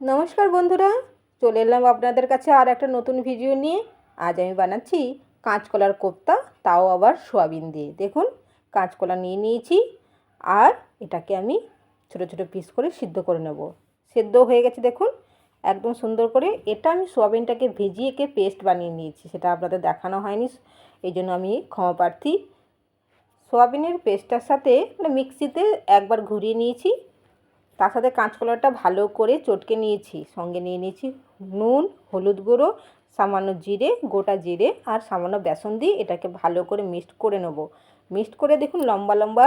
নমস্কার বন্ধুরা, চলে এলাম আপনাদের কাছে আর একটা নতুন ভিডিও নিয়ে। আজ আমি বানাচ্ছি কাঁচকলার কোপ্তা তাও আবার সোয়াবিন দিয়ে। দেখুন, কাঁচকলা নিয়ে নিয়েছি আর এটাকে আমি ছোট ছোট পিস করে সিদ্ধ করে নেব। সেদ্ধ হয়ে গেছে, দেখুন, একদম সুন্দর করে। এটা আমি সোয়াবিনটাকে ভিজিয়ে কে পেস্ট বানিয়ে নিয়েছি, সেটা আপনাদের দেখানো হয়নি। এই জন্য আমি ক্ষমা প্রার্থী। সোয়াবিনের পেস্টটার সাথে মানে মিক্সিতে একবার ঘুরিয়ে নিয়েছি। তার সাথে কাঁচকলাটা ভালো করে চটকে নিয়েছি। সঙ্গে নিয়ে নিয়েছি নুন, হলুদ গুঁড়ো, সামান্য জিরে, গোটা জিরে আর সামান্য বেসন দিয়ে এটাকে ভালো করে মিক্সড করে নেব। মিক্সড করে দেখুন লম্বা লম্বা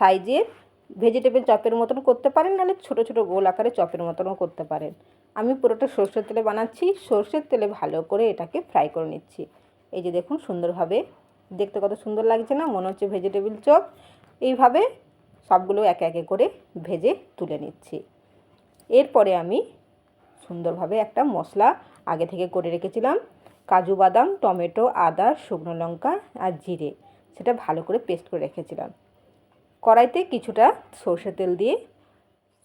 সাইজের ভেজিটেবল চপের মতন করতে পারেন, নাহলে ছোটো ছোটো গোল আকারে চপের মতনও করতে পারেন। আমি পুরোটা সর্ষের তেলে বানাচ্ছি, সর্ষের তেলে ভালো করে এটাকে ফ্রাই করে নিচ্ছি। এই যে দেখুন সুন্দরভাবে, দেখতে কত সুন্দর লাগছে না? মনে হচ্ছে ভেজিটেবল চপ। এইভাবে সবগুলো একে একে করে ভেজে তুলে নিচ্ছি। এরপরে আমি সুন্দরভাবে একটা মশলা আগে থেকে করে রেখেছিলাম। কাজু বাদাম, টমেটো, আদা, শুকনো লঙ্কা আর জিরে, সেটা ভালো করে পেস্ট করে রেখেছিলাম। কড়াইতে কিছুটা সর্ষে তেল দিয়ে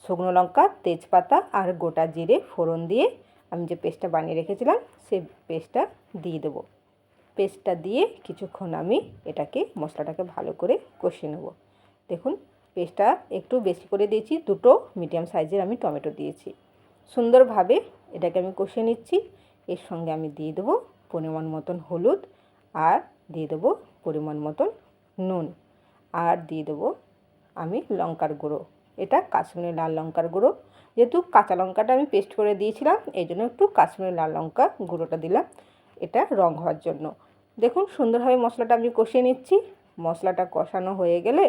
শুকনো লঙ্কা, তেজপাতা আর গোটা জিরে ফোড়ন দিয়ে আমি যে পেস্টটা বানিয়ে রেখেছিলাম সেই পেস্টটা দিয়ে দেবো। পেস্টটা দিয়ে কিছুক্ষণ আমি এটাকে, মশলাটাকে ভালো করে কষিয়ে নেব। দেখুন পেস্টটা একটু বেশি করে দিয়েছি, দুটো মিডিয়াম সাইজের আমি টমেটো দিয়েছি। সুন্দরভাবে এটাকে আমি কষিয়ে নিচ্ছি, এর সঙ্গে আমি দিয়ে দেবো পরিমাণ মতন হলুদ আর দিয়ে দেবো পরিমাণ মতন নুন আর দিয়ে দেবো আমি লঙ্কার গুঁড়ো। এটা কাশ্মীরি লাল লঙ্কার গুঁড়ো। যেহেতু কাঁচা লঙ্কাটা আমি পেস্ট করে দিয়েছিলাম, এই জন্য একটু কাশ্মীরি লাল লঙ্কা গুঁড়োটা দিলাম। এটা রং হওয়ার জন্য। দেখুন, সুন্দরভাবে মশলাটা আমি কষিয়ে নিচ্ছি। মশলাটা কষানো হয়ে গেলে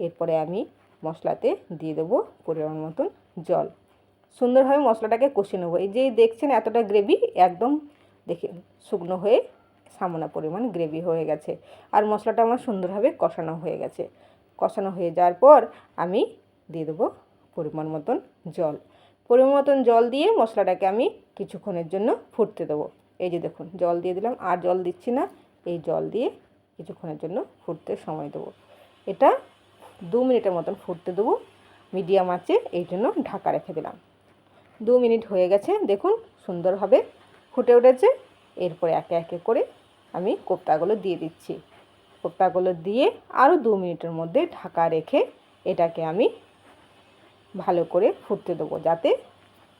এরপরে আমি মশলাতে দিয়ে দেবো পরিমাণ মতন জল। সুন্দরভাবে মশলাটাকে কষিয়ে নেব। এই যে দেখছেন এতটা গ্রেভি একদম দেখে শুকনো হয়ে সামান্য পরিমাণ গ্রেভি হয়ে গেছে। আর মশলাটা আমার সুন্দরভাবে কষানো হয়ে গেছে। কষানো হয়ে যাওয়ার পর আমি দিয়ে দেবো পরিমাণ মতন জল। পরিমাণ মতন জল দিয়ে মশলাটাকে আমি কিছুক্ষণের জন্য ফুটতে দেবো। এই যে দেখুন, জল দিয়ে দিলাম। আর জল দিচ্ছি না। এই জল দিয়ে কিছুক্ষণের জন্য ফুটতে সময় দেবো। এটা দু মিনিটের মতন ফুটতে দেবো। মিডিয়াম আছে এই জন্য ঢাকা রেখে দিলাম। দু মিনিট হয়ে গেছে, দেখুন সুন্দরভাবে ফুটে উঠেছে। এরপরে একে একে করে আমি কোপ্তাগুলো দিয়ে দিচ্ছি। কোপ্তাগুলো দিয়ে আরও দু মিনিটের মধ্যে ঢাকা রেখে এটাকে আমি ভালো করে ফুটতে দেবো যাতে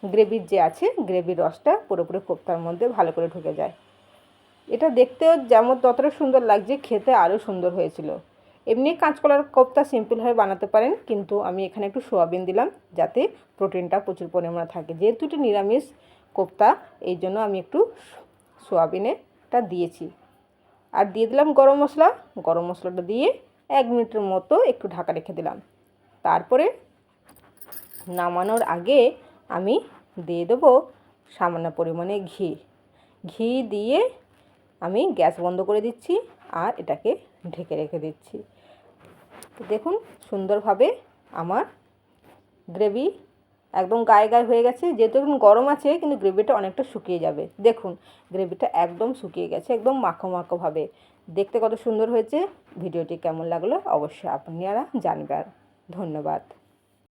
গ্রেভির যে আছে, গ্রেভির রসটা পুরোপুরি কোপ্তার মধ্যে ভালো করে ঢুকে যায়। এটা দেখতেও যেমন ততটা সুন্দর লাগছে, খেতে আরও সুন্দর হয়েছিল। এমনি কাঁচকলার কোপ্তা সিম্পলভাবে বানাতে পারেন, কিন্তু আমি এখানে একটু সোয়াবিন দিলাম, যাতে প্রোটিনটা প্রচুর পরিমাণে থাকে। যেহেতু এটি নিরামিষ কোপ্তা, এই জন্য আমি একটু সোয়াবিনেটা দিয়েছি। আর দিয়ে দিলাম গরম মশলা। গরম মশলাটা দিয়ে এক মিনিটের মতো একটু ঢাকা রেখে দিলাম। তারপরে নামানোর আগে আমি দিয়ে দেবো সামান্য পরিমাণে ঘি। ঘি দিয়ে আমি গ্যাস বন্ধ করে দিচ্ছি। আর এটাকে ঢেকে রেখে দিচ্ছি। দেখুন, সুন্দরভাবে আমার গ্রেভি একদম গায়ে গায়ে হয়ে গেছে। যেহেতু এখন গরম আছে, কিন্তু গ্রেভিটা অনেকটা শুকিয়ে যাবে। দেখুন, গ্রেভিটা একদম শুকিয়ে গেছে, একদম মাখো মাখোভাবে দেখতে কত সুন্দর হয়েছে। ভিডিওটি কেমন লাগল অবশ্যই আপনারা জানবেন। ধন্যবাদ।